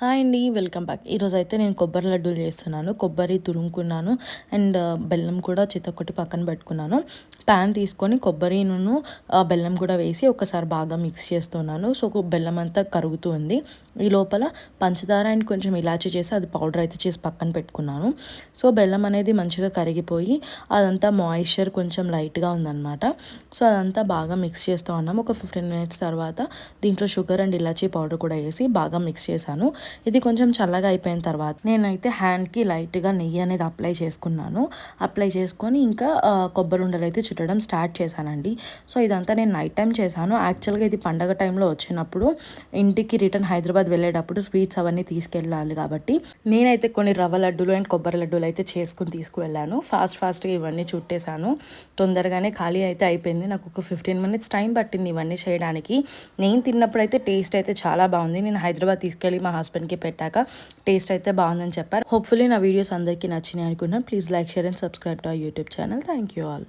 Hi అండి welcome back. ఈరోజు అయితే నేను కొబ్బరి లడ్డూలు చేస్తున్నాను. కొబ్బరి తురుముకున్నాను అండ్ బెల్లం కూడా చితకొట్టి పక్కన పెట్టుకున్నాను. ప్యాన్ తీసుకొని కొబ్బరిను బెల్లం కూడా వేసి ఒకసారి బాగా మిక్స్ చేస్తున్నాను. సో బెల్లం అంతా కరుగుతుంది ఈ లోపల పంచదార అండ్ కొంచెం ఇలాచీ చేసి అది పౌడర్ అయితే చేసి పక్కన పెట్టుకున్నాను. సో బెల్లం అనేది మంచిగా కరిగిపోయి అదంతా మాయిశ్చర్ కొంచెం లైట్గా ఉందన్నమాట. సో అదంతా బాగా మిక్స్ చేస్తూ ఉన్నాము ఒక ఫిఫ్టీన్ మినిట్స్ తర్వాత దీంట్లో షుగర్ అండ్ ఇలాచీ పౌడర్ కూడా వేసి బాగా మిక్స్ చేశాను. ఇది కొంచెం చల్లగా అయిపోయిన తర్వాత నేనైతే హ్యాండ్కి లైట్గా నెయ్యి అనేది అప్లై చేసుకున్నాను. అప్లై చేసుకొని ఇంకా కొబ్బరి ఉండలు అయితే చుట్టడం స్టార్ట్ చేశానండి. సో ఇదంతా నేను నైట్ టైం చేశాను. యాక్చువల్గా ఇది పండగ టైంలో వచ్చినప్పుడు ఇంటికి రిటర్న్ హైదరాబాద్ వెళ్ళేటప్పుడు స్వీట్స్ అవన్నీ తీసుకెళ్ళాలి కాబట్టి నేనైతే కొన్ని రవ్వ లడ్డూలు అండ్ కొబ్బరి లడ్డూలు అయితే చేసుకుని తీసుకువెళ్ళాను. ఫాస్ట్ ఫాస్ట్గా ఇవన్నీ చుట్టేశాను. తొందరగానే ఖాళీ అయితే అయిపోయింది. నాకు ఒక ఫిఫ్టీన్ మినిట్స్ టైం పట్టింది ఇవన్నీ చేయడానికి. నేను తిన్నప్పుడు అయితే టేస్ట్ అయితే చాలా బాగుంది. నేను హైదరాబాద్ తీసుకెళ్ళి మా హస్బెండ్కి పెట్టాక టేస్ట్ అయితే బాగుందని చెప్పారు. హోప్ఫుల్లీ నా వీడియోస్ అందరికీ నచ్చినాయి అనుకున్నాను please like share and subscribe to YouTube channel thank you all